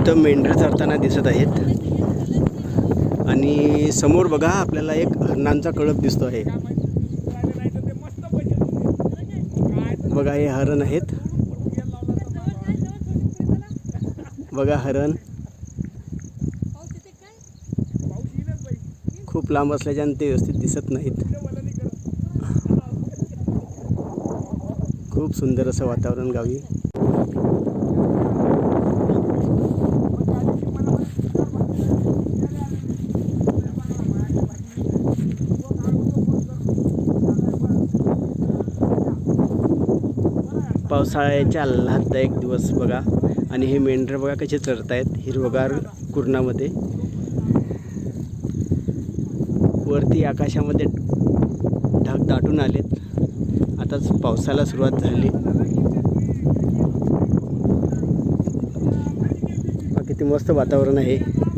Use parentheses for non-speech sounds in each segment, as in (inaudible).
इथं मेंढरे चरताना दिसत आहेत. आणि समोर बघा आपल्याला एक हरणांचा कळप दिसतो आहे. बघा हे हरण आहेत. बघा हरण. खूप लांब असल्याच्यानं ते व्यवस्थित दिसत नाहीत. खूप सुंदर असं वातावरण गावी. पावसाळ्याच्या आल्हाददायक दिवस बघा. आणि हे मेंढर बघा कसे चरतायत हिरवगार कुरणामध्ये. वरती आकाशामध्ये ढग दाटून आलेत. आताच पावसाला सुरुवात झाली. किती मस्त वातावरण आहे.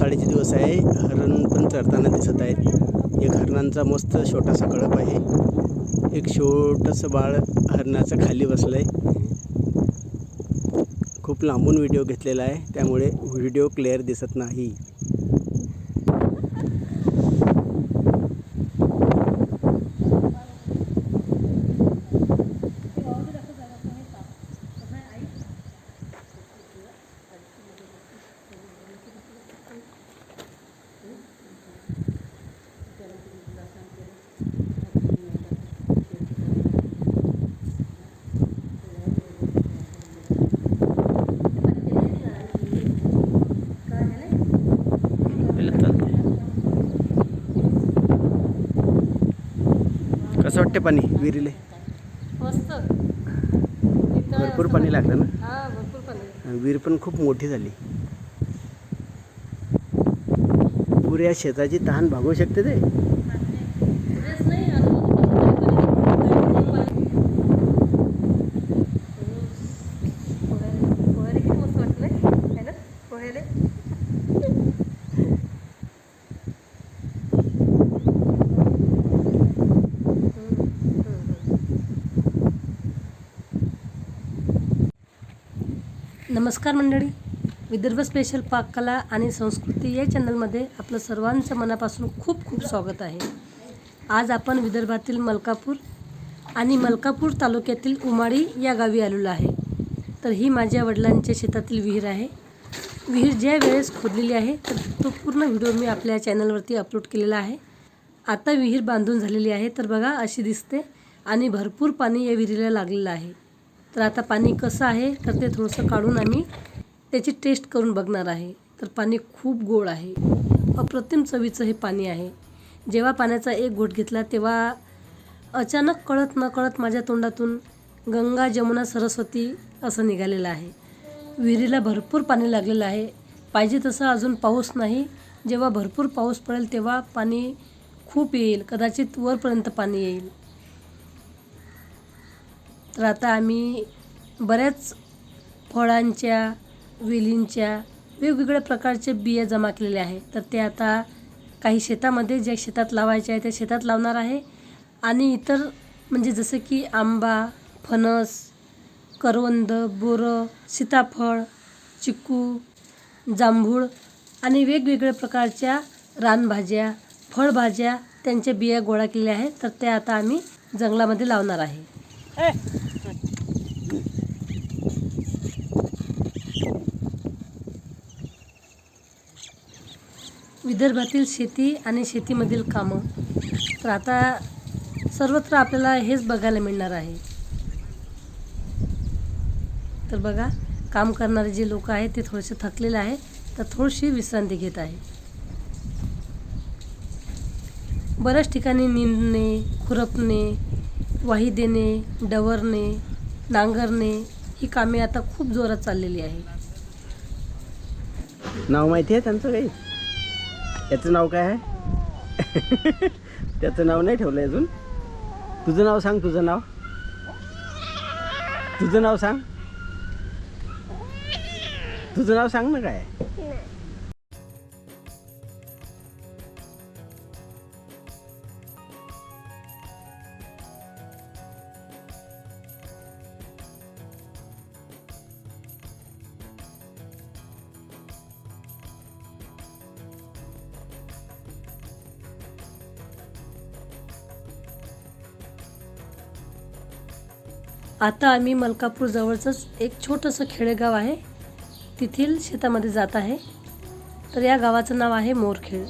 पावसाळ्याचे दिवस आहे. हरण पण चरताना दिसत आहेत. एक हरणांचा मस्त छोटासा कळप आहे. एक छोटंसं बाळ हरणाचं खाली बसलं आहे खूप लांबून व्हिडिओ घेतलेला आहे. त्यामुळे व्हिडिओ क्लिअर दिसत नाही. वाटते पाणी विहिरीले. मस्त. भरपूर पाणी लागलं ना? हा भरपूर पाणी विहीर पण खूप मोठी झाली. पुऱ्या शेताची तहान भागवू शकते ते? नाही पोह्याले पोह्याले किती मस्त वाटलं नाही? है ना? पोह्याले? नमस्कार मंडळी. विदर्भ स्पेशल पाककला आणि संस्कृती या चॅनलमध्ये आपलं सर्वांचं मनापासून खूप खूप स्वागत आहे. आज आपण विदर्भातील मलकापूर आणि मलकापूर तालुक्यातील उमाडी या गावी आलेलो आहे. तर ही माझ्या वडिलांच्या शेतातील विहीर आहे. विहीर ज्या वेळेस खोदलेली आहे तर तो पूर्ण व्हिडिओ मी आपल्या चॅनलवरती अपलोड केलेला आहे. आता विहीर बांधून झालेली आहे तर बघा अशी दिसते आणि भरपूर पाणी या विहिरीला लागलेलं आहे. तर आता पाणी कसं आहे तर ते थोडंसं काढून आम्ही त्याची टेस्ट करून बघणार आहे. तर पाणी खूप गोड आहे. अप्रतिम चवीचं हे पाणी आहे. जेव्हा पाण्याचा एक घोट घेतला तेव्हा अचानक कळत न कळत माझ्या तोंडातून गंगा जमुना सरस्वती असं निघालेलं आहे. विहिरीला भरपूर पाणी लागलेलं आहे. पाहिजे तसं अजून पाऊस नाही. जेव्हा भरपूर पाऊस पडेल तेव्हा पाणी खूप येईल. कदाचित वरपर्यंत पाणी येईल. तर आता आम्ही बऱ्याच फळांच्या वेलींच्या वेगवेगळ्या प्रकारचे बिया जमा केलेले आहे. तर ते आता काही शेतामध्ये ज्या शेतात लावायचे आहे त्या शेतात लावणार आहे. आणि इतर म्हणजे जसं की आंबा फणस करवंद बोरं सीताफळ चिकू जांभूळ आणि वेगवेगळ्या प्रकारच्या रानभाज्या फळभाज्या त्यांच्या बिया गोळा केलेल्या आहेत. तर त्या आता आम्ही जंगलामध्ये लावणार आहे. विदर्भातील शेती आणि शेतीमधील कामं. तर आता सर्वत्र आपल्याला हेच बघायला मिळणार आहे. तर बघा काम करणारे जे लोक आहेत ते थोडेसे थकलेले आहे तर थोडीशी विश्रांती घेत आहे. बऱ्याच ठिकाणी निंदणे खुरपणे वाही देणे डवरणे नांगरणे ही कामे आता खूप जोरात चाललेली आहे नाव माहिती आहे त्यांचं काही? याचं नाव काय आहे? (laughs) त्याचं नाव नाही ठेवलं अजून. तुझं नाव सांग तुझं नाव. तुझं नाव सांग. तुझं नाव सांग ना काय? आता आम्ही मलकापूरजवळचंच एक छोटंसं खेडेगाव आहे. तेथील शेतामध्ये जात आहे. तर या गावाचं नाव आहे मोरखेड.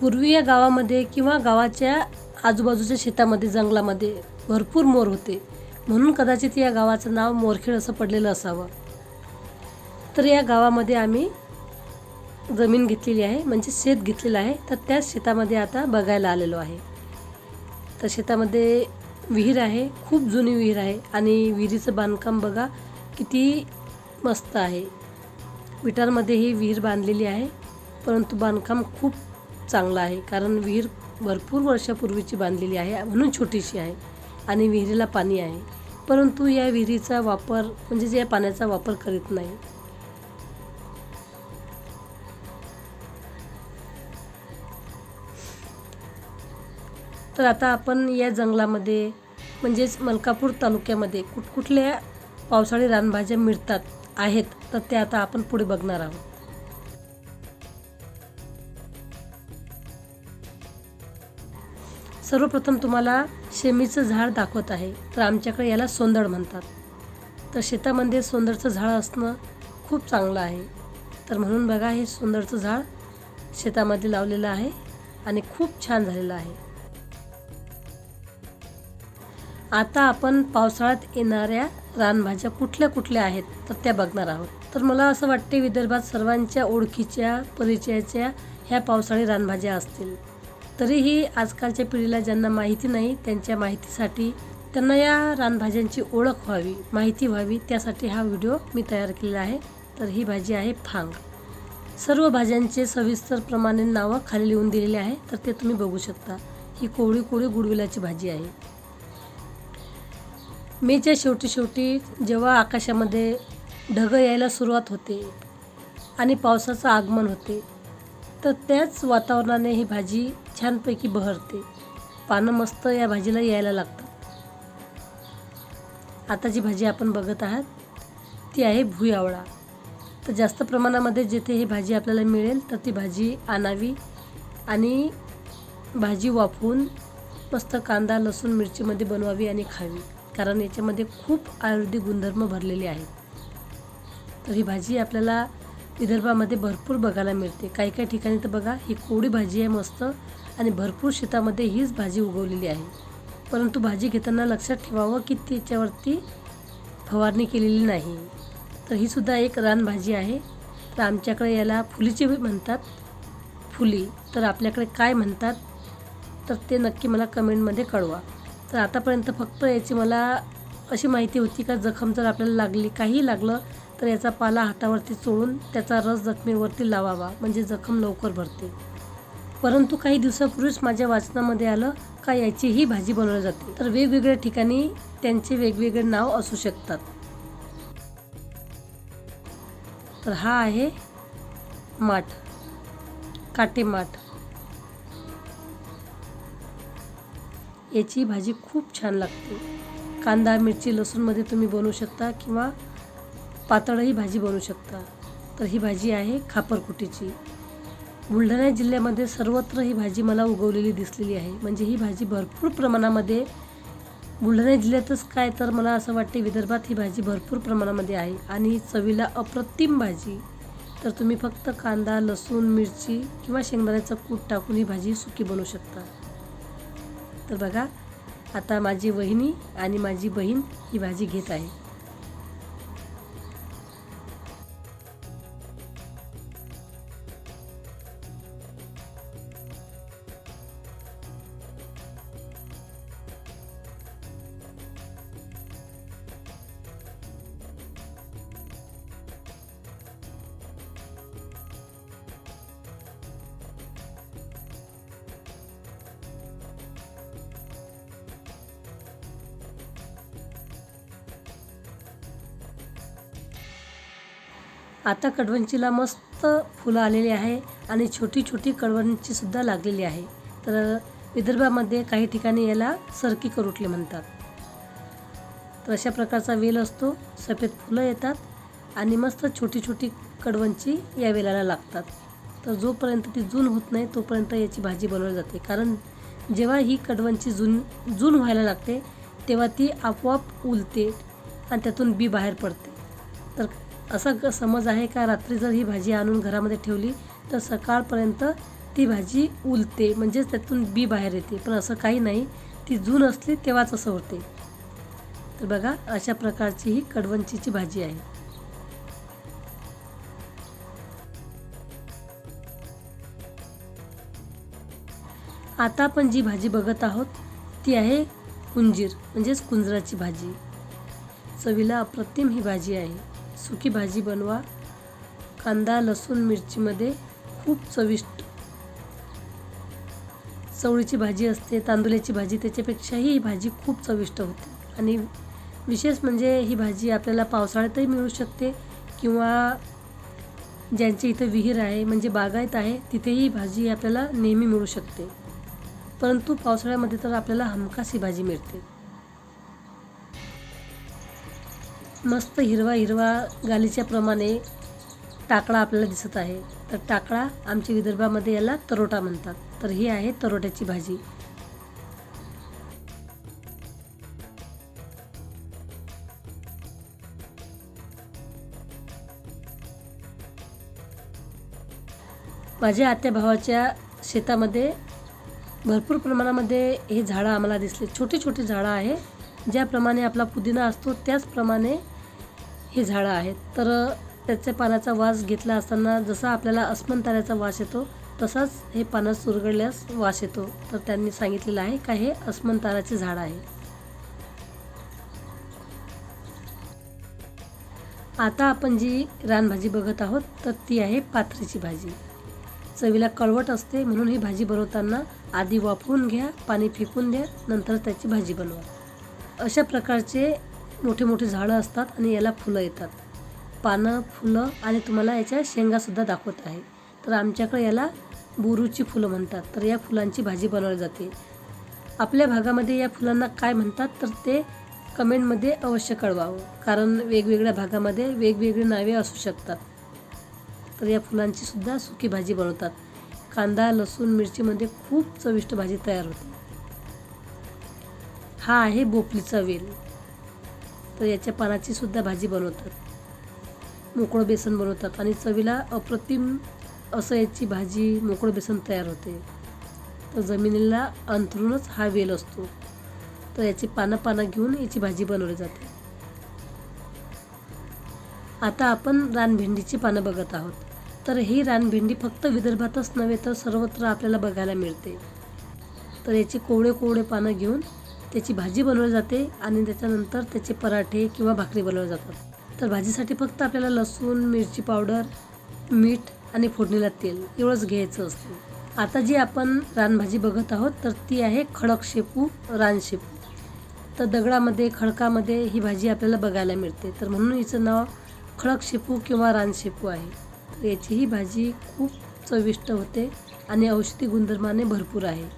पूर्वी या गावामध्ये किंवा गावाच्या आजूबाजूच्या शेतामध्ये जंगलामध्ये भरपूर मोर होते. म्हणून कदाचित या गावाचं नाव मोरखेड असं पडलेलं असावं. तर या गावामध्ये आम्ही जमीन घेतलेली आहे म्हणजे शेत घेतलेलं आहे. तर त्याच शेतामध्ये आता बघायला आलेलो आहे. तर शेतामध्ये विहीर आहे खूप जुनी विहीर आहे आणि विहिरीचं बांधकाम बघा किती मस्त आहे. विटांमध्ये ही विहीर बांधलेली आहे परंतु बांधकाम खूप चांगलं आहे कारण विहीर भरपूर वर्षापूर्वीची बांधलेली आहे म्हणून छोटीशी आहे आणि विहिरीला पाणी आहे. परंतु या विहिरीचा वापर म्हणजे या पाण्याचा वापर करीत नाही तर आता आपण या जंगलामध्ये म्हणजेच मलकापूर तालुक्यामध्ये कुठकुठल्या पावसाळी रानभाज्या मिळतात आहेत तर त्या आता आपण पुढे बघणार आहोत. सर्वप्रथम तुम्हाला शेमीचं झाड दाखवत आहे तर आमच्याकडे याला सोंदड म्हणतात. तर शेतामध्ये सोंदडचं झाड असणं खूप चांगलं आहे. तर म्हणून बघा हे सोंदडचं झाड शेतामध्ये लावलेलं आहे आणि खूप छान झालेलं आहे. आता आपण पावसाळ्यात येणाऱ्या रानभाज्या कुठल्या कुठल्या आहेत तर त्या बघणार आहोत. तर मला असं वाटते विदर्भात सर्वांच्या ओळखीच्या परिचयाच्या ह्या पावसाळी रानभाज्या असतील. तरीही आजकालच्या पिढीला ज्यांना माहिती नाही त्यांच्या माहितीसाठी त्यांना या रानभाज्यांची ओळख व्हावी माहिती व्हावी त्यासाठी हा व्हिडिओ मी तयार केलेला आहे. तर ही भाजी आहे फांग. सर्व भाज्यांचे सविस्तर प्रमाणे नावं खाली लिहून दिलेली आहे तर ते तुम्ही बघू शकता. ही कोवळी कोळी गुडविलाची भाजी आहे. मेच्या शेवटी शेवटी जेव्हा आकाशामध्ये ढगं यायला सुरुवात होते आणि पावसाचं आगमन होते तर त्याच वातावरणाने ही भाजी छानपैकी बहरते. पानं मस्त या भाजीला यायला लागतात. आता जी भाजी आपण बघत आहात ती आहे भुयावळा. तर जास्त प्रमाणामध्ये जिथे ही भाजी आपल्याला मिळेल तर ती भाजी आणावी आणि भाजी वाफवून मस्त कांदा लसूण मिरचीमध्ये बनवावी आणि खावी. कारण याच्यामध्ये खूप आयुर्वेदिक गुणधर्म भरलेले आहेत. तर ही भाजी आपल्याला विदर्भामध्ये भरपूर बघायला मिळते. काही काही ठिकाणी तर बघा ही कोवडी भाजी आहे मस्त आणि भरपूर शेतामध्ये हीच भाजी उगवलेली आहे. परंतु भाजी घेताना लक्षात ठेवावं की त्याच्यावरती फवारणी केलेली नाही. तर ही सुद्धा एक रानभाजी आहे. तर आमच्याकडे याला फुलीची म्हणतात. फुली तर आपल्याकडे काय म्हणतात? तर ते नक्की मला कमेंटमध्ये कळवा. तर आतापर्यंत फक्त याची मला अशी माहिती होती का जखम जर आपल्याला लागली काही लागलं तर याचा पाला हातावरती चोळून त्याचा रस जखमेवरती लावावा म्हणजे जखम लवकर भरते. परंतु काही दिवसापूर्वीच माझ्या वाचनामध्ये आलं का याचीही भाजी बनवली जाते. तर वेगवेगळ्या ठिकाणी त्यांचे वेगवेगळे नाव असू शकतात. तर हा आहे माठ काटे माठ. याची भाजी खूप छान लागते. कांदा मिरची लसूणमध्ये तुम्ही बनवू शकता किंवा पातळही भाजी बनवू शकता. तर ही भाजी आहे खापरकुटीची. बुलढाणा जिल्ह्यामध्ये सर्वत्र ही भाजी मला उगवलेली दिसलेली आहे. म्हणजे ही भाजी भरपूर प्रमाणामध्ये बुलढाणा जिल्ह्यातच काय तर मला असं वाटते विदर्भात ही भाजी भरपूर प्रमाणामध्ये आहे. आणि चवीला अप्रतिम भाजी. तर तुम्ही फक्त कांदा लसूण मिरची किंवा शेंगदाण्याचं कूट टाकून ही भाजी सुकी बनवू शकता. तर बघा आता माझी वहिनी आणि माझी बहीण ही भाजी घेत आहे. आता कडवंचीला मस्त फुलं आलेली आहे आणि छोटी छोटी कडवंचीसुद्धा लागलेली आहे. तर विदर्भामध्ये काही ठिकाणी याला सरकी करुटले म्हणतात. तर अशा प्रकारचा वेल असतो सफेद फुलं येतात आणि मस्त छोटी छोटी कडवंची या वेलाला लागतात. तर जोपर्यंत ती जून होत नाही तोपर्यंत याची भाजी बनवली जाते. कारण जेव्हा ही कडवंची जून जून व्हायला लागते तेव्हा ती आपोआप उलते आणि त्यातून बी बाहेर पडते. तर असा ग समज आहे का रात्री जर ही भाजी आणून घरामध्ये ठेवली तर सकाळपर्यंत ती भाजी उलते म्हणजेच त्यातून बी बाहेर येते. पण असं काही नाही ती जून असली तेव्हाच असं होते तर बघा अशा प्रकारची ही कडवंचीची भाजी आहे. आता आपण जी भाजी बघत आहोत ती आहे कुंजीर म्हणजेच कुंजराची भाजी. चवीला अप्रतिम ही भाजी आहे. सुकी भाजी बनवा. कांदा लसूण मिरचीमध्ये खूप चविष्ट चवळीची भाजी असते. तांदुळ्याची भाजी त्याच्यापेक्षाही ही भाजी खूप चविष्ट होते. आणि विशेष म्हणजे ही भाजी आपल्याला पावसाळ्यातही मिळू शकते किंवा ज्यांच्या इथं विहीर आहे म्हणजे बागायत आहे तिथेही ही भाजी आपल्याला नेहमी मिळू शकते. परंतु पावसाळ्यामध्ये तर आपल्याला हमखास ही भाजी मिळते. मस्त हिरवा हिरवा गालीच्या प्रमाणे टाकळा आपल्याला दिसत आहे. तर टाकळा आमच्या विदर्भामध्ये याला तरोटा म्हणतात. तर ही आहे तरोट्याची भाजी. माझ्या आत्या भावाच्या शेतामध्ये भरपूर प्रमाणामध्ये हे झाडं आम्हाला दिसले. छोटे छोटे झाडं आहे. ज्याप्रमाणे आपला पुदिना असतो त्याचप्रमाणे हे झाडं आहेत. तर त्याच्या पानाचा वास घेतला असताना जसा आपल्याला अस्मंताऱ्याचा वास येतो तसाच हे पानं सुरगडल्यास वास येतो. तर त्यांनी सांगितलेलं आहे का हे अस्मंताराचे झाड आहे. आता आपण जी रानभाजी बघत आहोत तर ती आहे पाथरीची भाजी. चवीला कळवट असते म्हणून ही भाजी बनवताना आधी वाफवून घ्या पाणी फेकून द्या नंतर त्याची भाजी बनवा. अशा प्रकारचे मोठे मोठे झाडं असतात आणि याला फुलं येतात. पानं फुलं आणि तुम्हाला याच्या शेंगासुद्धा दाखवत आहे. तर आमच्याकडे याला बोरूची फुलं म्हणतात. तर या फुलांची भाजी बनवली जाते. आपल्या भागामध्ये या फुलांना काय म्हणतात? तर ते कमेंटमध्ये अवश्य कळवावं हो. कारण वेगवेगळ्या भागामध्ये वेगवेगळी नावे असू शकतात. तर या फुलांची सुद्धा सुकी भाजी बनवतात. कांदा लसूण मिरचीमध्ये खूप चविष्ट भाजी तयार होते. हा आहे बोपलीचा वेल. तर याच्या पानाची सुद्धा भाजी बनवतात. मोकळं बेसन बनवतात आणि चवीला अप्रतिम असं याची भाजी मोकळं बेसन तयार होते. तर जमिनीला अंथरूनच हा वेल असतो. तर याची पानं पानं घेऊन याची भाजी बनवली जाते. आता आपण रानभेंडीची पानं बघत आहोत. तर ही रानभेंडी फक्त विदर्भातच नव्हे तर सर्वत्र आपल्याला बघायला मिळते. तर याची कोवळे कोवळे पानं घेऊन त्याची भाजी बनवली जाते आणि त्याच्यानंतर त्याचे पराठे किंवा भाकरी बनवल्या जातात. तर भाजीसाठी फक्त आपल्याला लसूण मिरची पावडर मीठ आणि फोडणीला तेल एवढंच घ्यायचं असतं. आता जी आपण रानभाजी बघत आहोत तर ती आहे खडक शेपू रान शेपू. तर दगडामध्ये खडकामध्ये ही भाजी आपल्याला बघायला मिळते. तर म्हणून हिचं नाव खडक शेपू किंवा रान शेपू आहे. तर याची ही भाजी खूप चविष्ट होते आणि औषधी गुणधर्माने भरपूर आहे.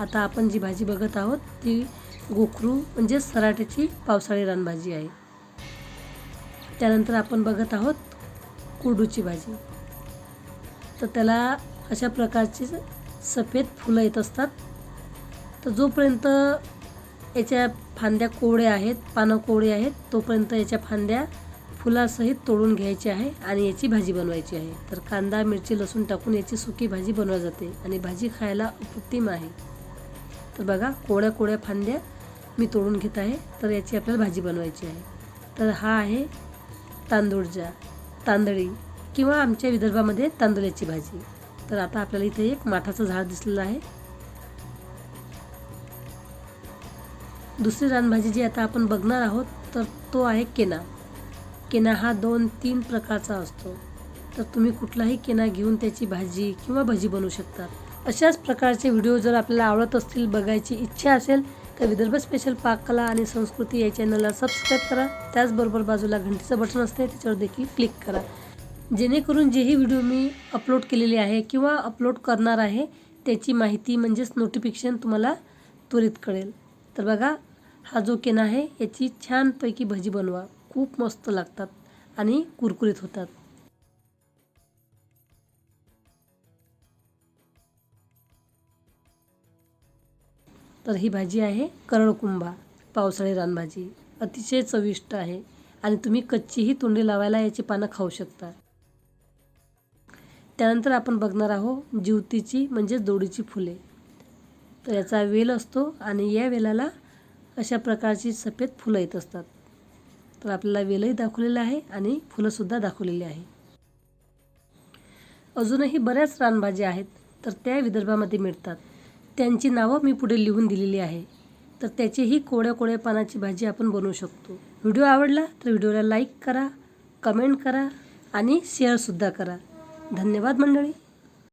आता आपण जी भाजी बघत आहोत ती गोखरू म्हणजे सराट्याची पावसाळी रानभाजी आहे. त्यानंतर आपण बघत आहोत कुरडूची भाजी. तर त्याला अशा प्रकारची सफेद फुलं येत असतात. तर जोपर्यंत याच्या फांद्या कोवळ्या आहेत पानं कोवळे आहेत तोपर्यंत याच्या फांद्या फुलासहित तोडून घ्यायची आहे आणि याची भाजी बनवायची आहे. तर कांदा मिरची लसूण टाकून याची सुकी भाजी बनवली जाते आणि भाजी खायला अप्रतिम आहे. तर बघा कोवळ्या कोवळ्या फांद्या मी तोडून घेत आहे. तर याची आपल्याला भाजी बनवायची आहे. तर हा आहे तांदूळजा तांदळी किंवा आमच्या विदर्भामध्ये तांदुळ्याची भाजी. तर आता आपल्याला इथे एक माठाचं झाड दिसलेलं आहे. दुसरी रानभाजी जी आता आपण बघणार आहोत तर तो आहे केना. केना हा दोन तीन प्रकारचा असतो. तर तुम्ही कुठलाही केना घेऊन त्याची भाजी किंवा भजी बनवू शकता. अशाच प्रकारचे व्हिडिओ जर आपल्याला आवडत असतील बघायची इच्छा असेल तर विदर्भ स्पेशल पाककला आणि संस्कृती या चॅनलला सबस्क्राईब करा. त्याचबरोबर बाजूला घंटीचं बटन असते त्याच्यावर देखील क्लिक करा. जेणेकरून जेही व्हिडिओ मी अपलोड केलेले आहे किंवा अपलोड करणार आहे त्याची माहिती म्हणजेच नोटिफिकेशन तुम्हाला त्वरित कळेल. तर बघा हा जो केना आहे याची छानपैकी भजी बनवा. खूप मस्त लागतात आणि कुरकुरीत होतात. तर ही भाजी आहे करडकुंभा पावसाळी रानभाजी. अतिशय चविष्ट आहे आणि तुम्ही कच्चीही तोंडी लावायला याची पानं खाऊ शकता. त्यानंतर आपण बघणार आहोत जिवतीची म्हणजे दोडीची फुले. तर याचा वेल असतो आणि या वेलाला अशा प्रकारची सफेद फुलं येत असतात. तर आपल्याला वेलही दाखवलेलं आहे आणि फुलंसुद्धा दाखवलेली आहे. अजूनही बऱ्याच रानभाज्या आहेत तर त्या विदर्भामध्ये मिळतात. त्यांची नावं मी पुढे लिहून दिलेली आहे. तर त्याचीही कोड्या कोड्या पानाची भाजी आपण बनवू शकतो. व्हिडिओ आवडला तर व्हिडिओला लाईक करा कमेंट करा आणि शेअरसुद्धा करा. धन्यवाद मंडळी.